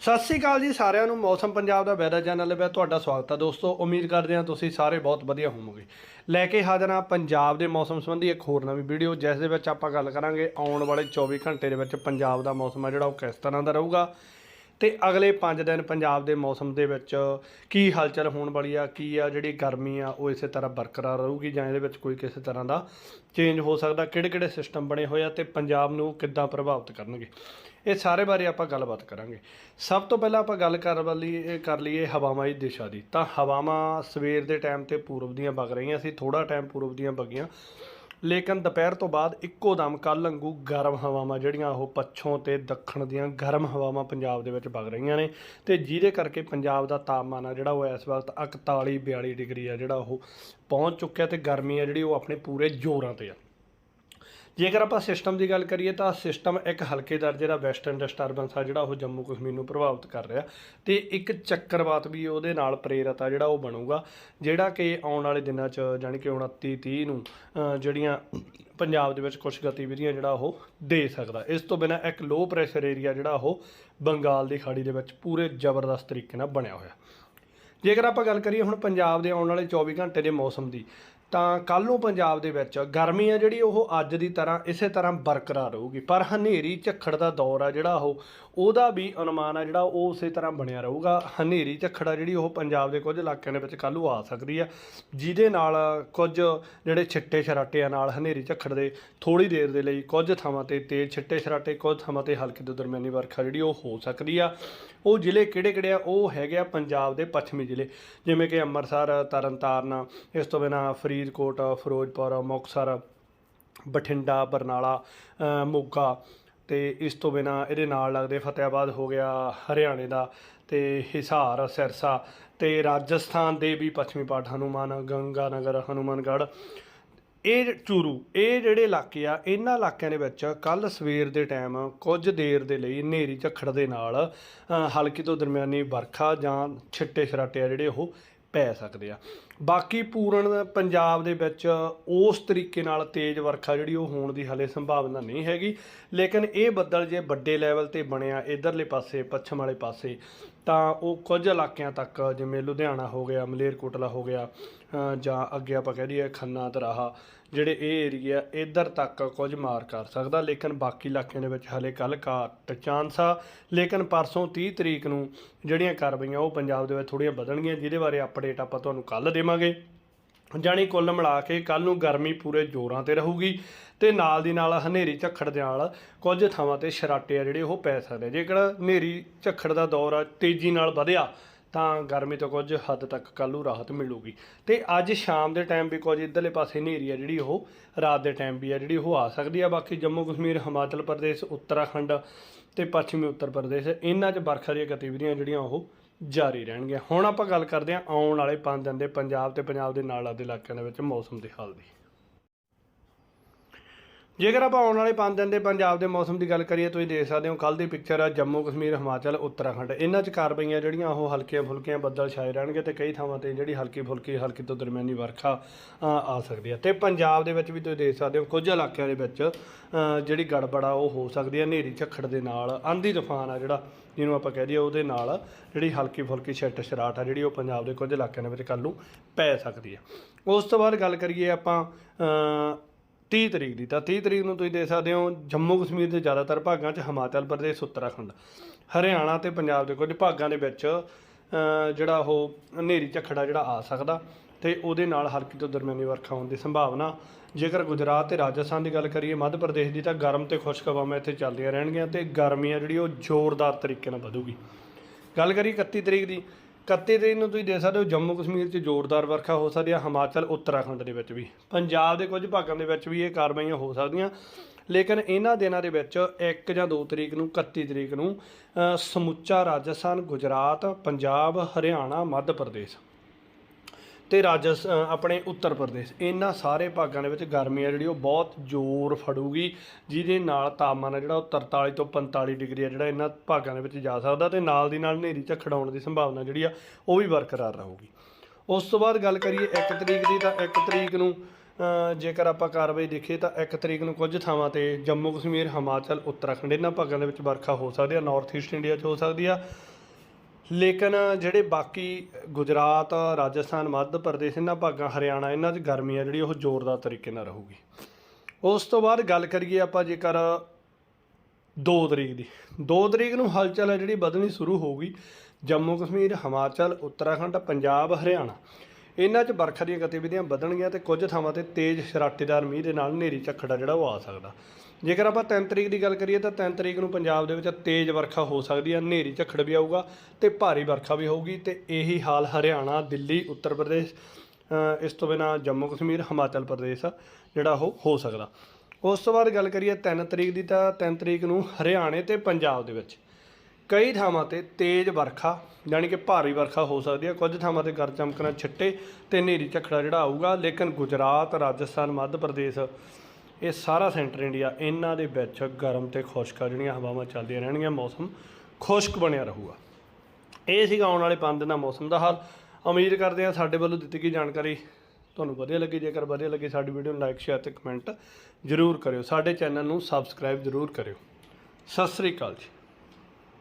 ਸਤਿ ਸ੍ਰੀ ਅਕਾਲ ਜੀ ਸਾਰਿਆਂ ਨੂੰ, ਮੌਸਮ ਪੰਜਾਬ ਦਾ ਵੈਦਰ ਚੈਨਲ ਵਿੱਚ ਤੁਹਾਡਾ ਸਵਾਗਤ ਹੈ ਦੋਸਤੋ, ਉਮੀਦ ਕਰਦੇ ਹਾਂ ਤੁਸੀਂ ਸਾਰੇ ਬਹੁਤ ਵਧੀਆ ਹੋਵੋਗੇ। ਲੈ ਕੇ ਹਾਜ਼ਰ ਹਾਂ ਪੰਜਾਬ ਦੇ ਮੌਸਮ ਸੰਬੰਧੀ ਇੱਕ ਹੋਰ ਨਵੀਂ ਵੀਡੀਓ, ਜਿਸ ਦੇ ਵਿੱਚ ਆਪਾਂ ਗੱਲ ਕਰਾਂਗੇ ਆਉਣ ਵਾਲੇ 24 ਘੰਟੇ ਦੇ ਵਿੱਚ ਪੰਜਾਬ ਦਾ ਮੌਸਮ ਹੈ ਜਿਹੜਾ ਉਹ ਕਿਸ ਤਰ੍ਹਾਂ ਦਾ ਰਹੂਗਾ। ਤੇ ਅਗਲੇ 5 ਦਿਨ ਪੰਜਾਬ ਦੇ ਮੌਸਮ ਦੇ ਵਿੱਚ ਕੀ ਹਲਚਲ ਹੋਣ ਵਾਲੀ ਆ, ਕੀ ਆ, ਜਿਹੜੀ ਗਰਮੀ ਆ, ਉਹ ਇਸੇ ਤਰ੍ਹਾਂ ਬਰਕਰਾਰ ਰਹੂਗੀ ਜਾਂ ਇਹਦੇ ਵਿੱਚ ਕੋਈ ਕਿਸੇ ਤਰ੍ਹਾਂ ਦਾ ਚੇਂਜ ਹੋ ਸਕਦਾ ਕਿਹੜੇ ਕਿਹੜੇ ਸਿਸਟਮ ਬਣੇ ਹੋਏ ਆ ਤੇ ਪੰਜਾਬ ਨੂੰ ਕਿੱਦਾਂ ਪ੍ਰਭਾਵਿਤ ਕਰਨਗੇ? ਇਹ ਸਾਰੇ ਬਾਰੇ ਆਪਾਂ ਗੱਲਬਾਤ ਕਰਾਂਗੇ। ਸਭ ਤੋਂ ਪਹਿਲਾਂ ਆਪਾਂ ਗੱਲ ਕਰ ਵਾਲੀ, ਇਹ ਕਰ ਲਈਏ ਹਵਾਵਾਂ ਦੀ ਦਿਸ਼ਾ ਦੀ। ਤਾਂ ਹਵਾਵਾਂ ਸਵੇਰ ਦੇ ਟਾਈਮ ਤੇ ਪੂਰਬ ਦੀਆਂ ਵਗ ਰਹੀਆਂ ਸੀ ਥੋੜਾ ਟਾਈਮ ਪੂਰਬ ਦੀਆਂ ਵਗੀਆਂ। ਲੇਕਿਨ ਦੁਪਹਿਰ ਤੋਂ ਬਾਅਦ ਇੱਕੋ ਦਮ ਕੱਲ ਵਾਂਗੂ ਗਰਮ ਹਵਾਵਾਂ ਜਿਹੜੀਆਂ ਉਹ ਪੱਛੋਂ ਤੇ ਦੱਖਣ ਦੀਆਂ ਗਰਮ ਹਵਾਵਾਂ ਪੰਜਾਬ ਦੇ ਵਿੱਚ ਵਗ ਰਹੀਆਂ ਨੇ ਤੇ ਜਿਹਦੇ ਕਰਕੇ ਪੰਜਾਬ ਦਾ ਤਾਪਮਾਨ ਆ ਜਿਹੜਾ ਉਹ ਇਸ ਵਕਤ 41 42 ਡਿਗਰੀ ਆ ਜਿਹੜਾ ਉਹ ਪਹੁੰਚ ਚੁੱਕਿਆ ਤੇ ਗਰਮੀ ਆ ਜਿਹੜੀ ਉਹ ਆਪਣੇ ਪੂਰੇ ਜ਼ੋਰਾਂ ਤੇ ਆ। ਜੇਕਰ ਆਪਾਂ ਸਿਸਟਮ ਦੀ ਗੱਲ ਕਰੀਏ ਤਾਂ ਸਿਸਟਮ ਇੱਕ ਹਲਕੇ ਦਰਜੇ ਦਾ ਵੈਸਟਰਨ ਡਿਸਟਰਬੈਂਸ ਆ, ਜਿਹੜਾ ਉਹ ਜੰਮੂ ਕਸ਼ਮੀਰ ਨੂੰ ਪ੍ਰਭਾਵਿਤ ਕਰ ਰਿਹਾ। ਤੇ ਇੱਕ ਚੱਕਰਵਾਤ ਵੀ ਉਹਦੇ ਨਾਲ ਪ੍ਰੇਰਿਤ ਆ, ਜਿਹੜਾ ਉਹ ਬਣੂਗਾ, ਜਿਹੜਾ ਕਿ ਆਉਣ ਵਾਲੇ ਦਿਨਾਂ 'ਚ ਜਾਣੀ ਕਿ 29 30 ਨੂੰ ਜਿਹੜੀਆਂ ਪੰਜਾਬ ਦੇ ਵਿੱਚ ਕੁਝ ਗਤੀਵਿਧੀਆਂ ਜਿਹੜਾ ਉਹ ਦੇ ਸਕਦਾ। ਇਸ ਤੋਂ ਬਿਨਾ ਇੱਕ ਲੋ ਪ੍ਰੈਸ਼ਰ ਏਰੀਆ ਜਿਹੜਾ ਉਹ ਬੰਗਾਲ ਦੀ ਖਾੜੀ ਦੇ ਵਿੱਚ ਪੂਰੇ ਜ਼ਬਰਦਸਤ ਤਰੀਕੇ ਨਾਲ ਬਣਿਆ ਹੋਇਆ। ਜੇਕਰ ਆਪਾਂ ਗੱਲ ਕਰੀਏ ਹੁਣ ਪੰਜਾਬ ਦੇ ਆਉਣ ਵਾਲੇ 24 ਘੰਟੇ ਦੇ ਮੌਸਮ ਦੀ ਤਾਂ ਕੱਲ ਨੂੰ ਪੰਜਾਬ ਦੇ ਵਿੱਚ ਗਰਮੀ ਆ ਜਿਹੜੀ, ਉਹ ਅੱਜ ਦੀ ਤਰ੍ਹਾਂ, ਇਸੇ ਤਰ੍ਹਾਂ ਬਰਕਰਾਰ ਰਹੂਗੀ। ਪਰ ਹਨੇਰੀ ਝੱਖੜ ਦਾ ਦੌਰ ਆ ਜਿਹੜਾ ਉਹ, ਉਹਦਾ ਵੀ ਅਨੁਮਾਨ ਆ ਜਿਹੜਾ ਉਹ ਉਸੇ ਤਰ੍ਹਾਂ ਬਣਿਆ ਰਹੂਗਾ। ਹਨੇਰੀ ਝੱਖੜ ਆ ਜਿਹੜੀ, ਉਹ ਪੰਜਾਬ ਦੇ ਕੁਝ ਇਲਾਕਿਆਂ ਦੇ ਵਿੱਚ ਕੱਲ ਨੂੰ ਆ ਸਕਦੀ ਆ, ਜਿਹਦੇ ਨਾਲ ਕੁਝ ਜਿਹੜੇ ਛਿੱਟੇ ਛਰਾਟਿਆਂ ਨਾਲ ਹਨੇਰੀ ਝੱਖੜ ਦੇ ਥੋੜੀ ਦੇਰ ਦੇ ਲਈ ਕੁਝ ਥਾਵਾਂ ਤੇ ਤੇਜ਼ ਛਿੱਟੇ ਛਰਾਟੇ, ਕੁਝ ਥਾਵਾਂ ਤੇ ਹਲਕੀ ਤੋਂ ਦਰਮਿਆਨੀ ਵਰਖਾ ਜਿਹੜੀ, ਉਹ ਹੋ ਸਕਦੀ ਆ। ਉਹ ਜ਼ਿਲ੍ਹੇ ਕਿਹੜੇ ਕਿਹੜੇ ਆ? ਉਹ ਹੈਗੇ ਆ ਪੰਜਾਬ ਦੇ ਪੱਛਮੀ ਜ਼ਿਲ੍ਹੇ, ਜਿਵੇਂ ਕਿ ਅੰਮ੍ਰਿਤਸਰ, ਤਰਨਤਾਰਨ, ਇਸ ਤੋਂ ਬਿਨਾਂ ਫਰੀਦਕੋਟ ਫਿਰੋਜ਼ਪੁਰ ਮੁਕਤਸਰ ਬਠਿੰਡਾ ਬਰਨਾਲਾ ਮੋਗਾ ਤੇ ਇਸ ਤੋਂ ਬਿਨਾਂ ਇਹਦੇ ਨਾਲ ਲੱਗਦੇ ਫਤਿਆਬਾਦ ਹੋ ਗਿਆ ਹਰਿਆਣੇ ਦਾ ਤੇ ਹਿਸਾਰ ਸਿਰਸਾ ਤੇ ਰਾਜਸਥਾਨ ਦੇ ਵੀ ਪੱਛਮੀ ਪਾਠ ਹਨੂਮਾਨ ਗੰਗਾ ਨਗਰ ਹਨੂਮਾਨਗੜ੍ਹ। ਇਹ ਚੂਰੂ ਇਹ ਜਿਹੜੇ ਇਲਾਕੇ ਆ ਇਹਨਾਂ ਇਲਾਕਿਆਂ ਦੇ ਵਿੱਚ ਕੱਲ ਸਵੇਰ ਦੇ ਟਾਈਮ ਕੁਝ ਦੇਰ ਦੇ ਲਈ ਹਨੇਰੀ ਝੱਖੜ ਦੇ ਨਾਲ ਅ, ਹਲਕੀ ਤੋਂ ਦਰਮਿਆਨੀ ਵਰਖਾ ਜਾਂ ਛਿੱਟੇ ਛਰਾਟੇ ਆ ਜਿਹੜੇ ਉਹ ਪੈ ਸਕਦੇ ਆ। ਬਾਕੀ ਪੂਰਨ ਪੰਜਾਬ ਦੇ ਵਿੱਚ ਉਸ ਤਰੀਕੇ ਨਾਲ ਤੇਜ਼ ਵਰਖਾ ਜਿਹੜੀ ਉਹ ਹੋਣ ਦੀ ਹਲੇ ਸੰਭਾਵਨਾ ਨਹੀਂ ਹੈਗੀ। ਲੇਕਿਨ ਇਹ ਬੱਦਲ ਜੇ ਵੱਡੇ ਲੈਵਲ ਤੇ ਬਣਿਆ ਇਧਰਲੇ ਪਾਸੇ, ਪੱਛਮ ਵਾਲੇ ਪਾਸੇ ਤਾਂ ਉਹ ਕੁਝ ਇਲਾਕਿਆਂ ਤੱਕ, ਜਿਵੇਂ ਲੁਧਿਆਣਾ ਹੋ ਗਿਆ ਮਲੇਰਕੋਟਲਾ ਹੋ ਗਿਆ ਜਾਂ ਅੱਗੇ ਆਪਾਂ ਕਹਿ ਦਈਏ ਖੰਨਾ ਦਰਾਹਾ ਜਿਹੜੇ ਇਹ ਏਰੀਆ ਇਧਰ ਤੱਕ ਕੁਝ ਮਾਰ ਕਰ ਸਕਦਾ। ਲੇਕਿਨ ਬਾਕੀ ਇਲਾਕਿਆਂ ਦੇ ਵਿੱਚ ਹਲੇ ਕੱਲ ਘੱਟ ਚਾਂਸ ਆ। ਲੇਕਿਨ ਪਰਸੋਂ 30 ਤਰੀਕ ਨੂੰ ਜਿਹੜੀਆਂ ਕਾਰਵਾਈਆਂ ਉਹ ਪੰਜਾਬ ਦੇ ਵਿੱਚ ਥੋੜ੍ਹੀਆਂ ਵਧਣਗੀਆਂ, ਜਿਹਦੇ ਬਾਰੇ ਅਪਡੇਟ ਆਪਾਂ ਤੁਹਾਨੂੰ ਕੱਲ ਦੇਵਾਂਗੇ। ਜਾਣੀ ਕੁੱਲ ਮਿਲਾ ਕੇ ਕੱਲ ਨੂੰ ਗਰਮੀ ਪੂਰੇ ਜ਼ੋਰਾਂ ਤੇ ਰਹੂਗੀ ਤੇ ਨਾਲ ਦੀ ਨਾਲ ਹਨੇਰੀ ਝੱਖੜ ਦੇ ਨਾਲ ਕੁਝ ਥਾਵਾਂ ਤੇ ਸ਼ਰਾਟੇ ਆ ਜਿਹੜੇ ਉਹ ਪੈ ਸਕਦੇ ਜੇਕਰ ਹਨੇਰੀ ਝੱਖੜ ਦਾ ਦੌਰ ਆ, ਤੇਜ਼ੀ ਨਾਲ ਵਧਿਆ, ਤਾਂ ਗਰਮੀ ਤੋਂ ਕੁਝ ਹੱਦ ਤੱਕ ਕੱਲ੍ਹ ਨੂੰ ਰਾਹਤ ਮਿਲੂਗੀ। ਤੇ ਅੱਜ ਸ਼ਾਮ ਦੇ ਟਾਈਮ ਵੀ ਕੁਝ ਇਧਰਲੇ ਪਾਸੇ ਹਨੇਰੀ ਆ ਜਿਹੜੀ ਉਹ ਰਾਤ ਦੇ ਟਾਈਮ ਵੀ ਆ ਜਿਹੜੀ ਉਹ ਆ ਸਕਦੀ ਆ। ਬਾਕੀ ਜੰਮੂ ਕਸ਼ਮੀਰ, ਹਿਮਾਚਲ ਪ੍ਰਦੇਸ਼, ਉੱਤਰਾਖੰਡ ਤੇ ਪੱਛਮੀ ਉੱਤਰ ਪ੍ਰਦੇਸ਼, ਇਹਨਾਂ 'ਚ ਵਰਖਾ ਦੀਆਂ ਗਤੀਵਿਧੀਆਂ ਜਿਹੜੀਆਂ ਉਹ ਜਾਰੀ ਰਹਿਣਗੇ। ਹੁਣ ਆਪਾਂ ਗੱਲ ਕਰਦੇ ਹਾਂ ਆਉਣ ਵਾਲੇ 5 ਦਿਨ ਦੇ ਪੰਜਾਬ ਤੇ ਪੰਜਾਬ ਦੇ ਨਾਲ ਲੱਗਦੇ ਇਲਾਕਿਆਂ ਦੇ ਵਿੱਚ ਮੌਸਮ ਦੇ ਹਾਲ ਦੀ। ਜੇਕਰ ਆਪਾਂ ਆਉਣ ਵਾਲੇ 5 ਦਿਨ ਦੇ ਪੰਜਾਬ ਦੇ ਮੌਸਮ ਦੀ ਗੱਲ ਕਰੀਏ, ਤੁਸੀਂ ਦੇਖ ਸਕਦੇ ਹੋ ਕੱਲ ਦੀ ਪਿਕਚਰ ਆ, ਜੰਮੂ, ਕਸ਼ਮੀਰ, ਹਿਮਾਚਲ, ਉੱਤਰਾਖੰਡ। ਇਹਨਾਂ 'ਚ ਕਾਰਵਾਈਆਂ ਜਿਹੜੀਆਂ, ਉਹ ਹਲਕੀਆਂ ਫੁਲਕੀਆਂ ਬੱਦਲ ਛਾਏ ਰਹਿਣਗੇ ਤੇ ਕਈ ਥਾਵਾਂ ਤੇ ਜਿਹੜੀ ਹਲਕੀ ਫੁਲਕੀ, ਹਲਕੀ ਤੋਂ ਦਰਮਿਆਨੀ ਵਰਖਾ ਆ ਸਕਦੀ ਹੈ ਤੇ ਪੰਜਾਬ ਦੇ ਵਿੱਚ ਵੀ ਤੁਸੀਂ ਦੇਖ ਸਕਦੇ ਹੋ, ਕੁਝ ਇਲਾਕਿਆਂ ਦੇ ਵਿੱਚ ਜਿਹੜੀ ਗੜਬੜ ਆ, ਉਹ ਹੋ ਸਕਦੀ ਹੈ ਹਨੇਰੀ ਝੱਖੜ ਦੇ ਨਾਲ, ਆਂਧੀ ਤੂਫਾਨ ਆ ਜਿਹੜਾ, ਜਿਹਨੂੰ ਆਪਾਂ ਕਹਿ ਦਈਏ, ਉਹਦੇ ਨਾਲ ਜਿਹੜੀ ਹਲਕੀ ਫੁਲਕੀ ਛਿੱਟ ਛਰਾਟ ਆ, ਜਿਹੜੀ ਉਹ ਪੰਜਾਬ ਦੇ ਕੁਝ ਇਲਾਕਿਆਂ ਦੇ ਵਿੱਚ ਕੱਲ੍ਹ ਨੂੰ ਪੈ ਸਕਦੀ ਹੈ ਉਸ ਤੋਂ ਬਾਅਦ ਗੱਲ ਕਰੀਏ ਆਪਾਂ 30 ਤਰੀਕ ਦੀ, ਤਾਂ 30 ਤਰੀਕ ਨੂੰ ਤੁਸੀਂ ਦੇਖ ਸਕਦੇ ਹੋ, ਜੰਮੂ ਕਸ਼ਮੀਰ ਦੇ ਜ਼ਿਆਦਾਤਰ ਭਾਗਾਂ 'ਚ ਹਿਮਾਚਲ ਪ੍ਰਦੇਸ਼, ਉੱਤਰਾਖੰਡ। ਹਰਿਆਣਾ ਤੇ ਪੰਜਾਬ ਦੇ ਕੁਝ ਭਾਗਾਂ ਦੇ ਵਿੱਚ ਜਿਹੜਾ ਉਹ ਹਨੇਰੀ ਝੱਖੜਾ ਜਿਹੜਾ ਆ ਸਕਦਾ ਤੇ ਉਹਦੇ ਨਾਲ ਹਲਕੀ ਤੋਂ ਦਰਮਿਆਨੀ ਵਰਖਾ ਹੋਣ ਦੀ ਸੰਭਾਵਨਾ। ਜੇਕਰ ਗੁਜਰਾਤ ਤੇ ਰਾਜਸਥਾਨ ਦੀ ਗੱਲ ਕਰੀਏ, ਮੱਧ ਪ੍ਰਦੇਸ਼ ਦੀ ਤਾਂ ਗਰਮ ਤੇ ਖੁਸ਼ਕ ਹਵਾਵਾਂ ਇੱਥੇ ਚੱਲਦੀਆਂ ਰਹਿਣਗੀਆਂ ਤੇ ਗਰਮੀ ਆ ਜਿਹੜੀ ਉਹ ਜ਼ੋਰਦਾਰ ਤਰੀਕੇ ਨਾਲ ਵਧੂਗੀ। ਗੱਲ ਕਰੀ 31 ਤਰੀਕ ਦੀ 31 ਤਰੀਕ ਨੂੰ ਤੁਸੀਂ ਦੇਖ ਸਕਦੇ ਹੋ ਜੰਮੂ ਕਸ਼ਮੀਰ 'ਚ ਜ਼ੋਰਦਾਰ ਵਰਖਾ ਹੋ ਸਕਦੀ ਹੈ ਹਿਮਾਚਲ, ਉੱਤਰਾਖੰਡ ਦੇ ਵਿੱਚ ਵੀ। ਪੰਜਾਬ ਦੇ ਕੁਝ ਭਾਗਾਂ ਦੇ ਵਿੱਚ ਵੀ ਇਹ ਕਾਰਵਾਈਆਂ ਹੋ ਸਕਦੀਆਂ। ਲੇਕਿਨ ਇਹਨਾਂ ਦਿਨਾਂ ਦੇ ਵਿੱਚ 1 ਜਾਂ 2 ਤਰੀਕ ਨੂੰ 31 ਤਰੀਕ ਨੂੰ ਸਮੁੱਚਾ ਰਾਜਸਥਾਨ, ਗੁਜਰਾਤ, ਪੰਜਾਬ, ਹਰਿਆਣਾ, ਮੱਧ ਪ੍ਰਦੇਸ਼। ਤੇ ਰਾਜਸ ਆਪਣੇ ਉੱਤਰ ਪ੍ਰਦੇਸ਼। ਇਹਨਾਂ ਸਾਰੇ ਭਾਗਾਂ ਦੇ ਵਿੱਚ ਗਰਮੀ ਆ ਜਿਹੜੀ, ਉਹ ਬਹੁਤ ਜ਼ੋਰ ਫੜੂਗੀ, ਜਿਹਦੇ ਨਾਲ ਤਾਪਮਾਨ ਆ ਜਿਹੜਾ, ਉਹ 43 ਤੋਂ 45 ਡਿਗਰੀ ਆ ਜਿਹੜਾ ਇਹਨਾਂ ਭਾਗਾਂ ਦੇ ਵਿੱਚ ਜਾ ਸਕਦਾ ਤੇ ਨਾਲ ਦੀ ਨਾਲ ਹਨੇਰੀ ਝੱਖੜ ਆਉਣ ਦੀ ਸੰਭਾਵਨਾ ਜਿਹੜੀ ਆ, ਉਹ ਵੀ ਬਰਕਰਾਰ ਰਹੂਗੀ। ਉਸ ਤੋਂ ਬਾਅਦ ਗੱਲ ਕਰੀਏ 1 ਤਰੀਕ ਦੀ, ਤਾਂ 1 ਤਰੀਕ ਨੂੰ ਜੇਕਰ ਆਪਾਂ ਕਾਰਵਾਈ ਦੇਖੀਏ, ਤਾਂ 1 ਤਰੀਕ ਨੂੰ ਕੁਝ ਥਾਵਾਂ ਤੇ ਜੰਮੂ ਕਸ਼ਮੀਰ, ਹਿਮਾਚਲ, ਉੱਤਰਾਖੰਡ, ਇਹਨਾਂ ਭਾਗਾਂ ਦੇ ਵਿੱਚ ਵਰਖਾ ਹੋ ਸਕਦੀ ਆ ਨਾਰਥ ਈਸਟ ਇੰਡੀਆ 'ਚ ਹੋ ਸਕਦੀ ਆ। ਲੇਕਿਨ ਜਿਹੜੇ ਬਾਕੀ ਗੁਜਰਾਤ, ਰਾਜਸਥਾਨ, ਮੱਧ ਪ੍ਰਦੇਸ਼, ਇਹਨਾਂ ਭਾਗਾਂ, ਹਰਿਆਣਾ, ਇਹਨਾਂ 'ਚ ਗਰਮੀ ਆ ਜਿਹੜੀ ਉਹ ਜ਼ੋਰਦਾਰ ਤਰੀਕੇ ਨਾਲ ਰਹੂਗੀ। ਉਸ ਤੋਂ ਬਾਅਦ ਗੱਲ ਕਰੀਏ ਆਪਾਂ ਜੇਕਰ 2 ਤਰੀਕ ਦੀ। 2 ਤਰੀਕ ਨੂੰ ਹਲਚਲ ਹੈ ਜਿਹੜੀ ਵਧਣੀ ਸ਼ੁਰੂ ਹੋਊਗੀ। ਜੰਮੂ ਕਸ਼ਮੀਰ, ਹਿਮਾਚਲ, ਉੱਤਰਾਖੰਡ, ਪੰਜਾਬ, ਹਰਿਆਣਾ। ਇਹਨਾਂ 'ਚ ਵਰਖਾ ਦੀਆਂ ਗਤੀਵਿਧੀਆਂ ਵਧਣਗੀਆਂ ਤੇ ਕੁਝ ਥਾਵਾਂ ਤੇ ਤੇਜ਼ ਸ਼ਰਾਟੇਦਾਰ ਮੀਂਹ ਦੇ ਨਾਲ ਹਨੇਰੀ ਝੱਖੜਾ ਜਿਹੜਾ ਉਹ ਆ ਸਕਦਾ। ਜੇਕਰ ਆਪਾਂ 3 ਤਰੀਕ ਦੀ ਗੱਲ ਕਰੀਏ ਤਾਂ 3 ਤਰੀਕ ਨੂੰ ਪੰਜਾਬ ਦੇ ਵਿੱਚ ਤੇਜ਼ ਵਰਖਾ ਹੋ ਸਕਦੀ ਹੈ, ਹਨੇਰੀ ਝੱਖੜ ਵੀ ਆਊਗਾ ਤੇ ਭਾਰੀ ਵਰਖਾ ਵੀ ਹੋਊਗੀ ਤੇ ਇਹੀ ਹਾਲ ਹਰਿਆਣਾ, ਦਿੱਲੀ, ਉੱਤਰ ਪ੍ਰਦੇਸ਼ ਇਸ ਤੋਂ ਬਿਨਾਂ ਜੰਮੂ ਕਸ਼ਮੀਰ, ਹਿਮਾਚਲ ਪ੍ਰਦੇਸ਼ ਜਿਹੜਾ ਉਹ ਹੋ ਸਕਦਾ। ਉਸ ਤੋਂ ਬਾਅਦ ਗੱਲ ਕਰੀਏ 3 ਤਰੀਕ ਦੀ ਤਾਂ 3 ਤਰੀਕ ਨੂੰ ਹਰਿਆਣੇ ਤੇ ਪੰਜਾਬ ਦੇ ਵਿੱਚ ਕਈ ਥਾਵਾਂ ਤੇ ਤੇਜ਼ ਵਰਖਾ ਯਾਨੀ ਕਿ ਭਾਰੀ ਵਰਖਾ ਹੋ ਸਕਦੀ ਹੈ। ਕੁਝ ਥਾਵਾਂ ਤੇ ਗਰਜ ਚਮਕਣਾ ਛਿੱਟੇ ਤੇ ਹਨੇਰੀ ਝੱਖੜਾ ਜਿਹੜਾ ਆਊਗਾ, ਲੇਕਿਨ ਗੁਜਰਾਤ, ਰਾਜਸਥਾਨ, ਮੱਧ ਪ੍ਰਦੇਸ਼ ਇਹ ਸਾਰਾ ਸੈਂਟਰ ਇੰਡੀਆ, ਇਹਨਾਂ ਦੇ ਵਿੱਚ ਗਰਮ ਤੇ ਖੁਸ਼ਕ ਜਿਹੜੀਆਂ ਹਵਾਵਾਂ ਚੱਲਦੀਆਂ ਰਹਿਣਗੀਆਂ, ਮੌਸਮ ਖੁਸ਼ਕ ਬਣਿਆ ਰਹੂਗਾ। ਇਹ ਸੀਗਾ ਆਉਣ ਵਾਲੇ 5 ਦਿਨਾਂ ਮੌਸਮ ਦਾ ਹਾਲ। ਉਮੀਦ ਕਰਦੇ ਹਾਂ ਸਾਡੇ ਵੱਲੋਂ ਦਿੱਤੀ ਗਈ ਜਾਣਕਾਰੀ ਤੁਹਾਨੂੰ ਵਧੀਆ ਲੱਗੀ। ਜੇਕਰ ਵਧੀਆ ਲੱਗੀ ਸਾਡੀ ਵੀਡੀਓ ਨੂੰ ਲਾਈਕ ਸ਼ੇਅਰ ਤੇ ਕਮੈਂਟ ਜ਼ਰੂਰ ਕਰਿਓ। ਸਾਡੇ ਚੈਨਲ ਨੂੰ ਸਬਸਕ੍ਰਾਈਬ ਜ਼ਰੂਰ ਕਰਿਓ। ਸਤਿ ਸ੍ਰੀ ਅਕਾਲ ਜੀ।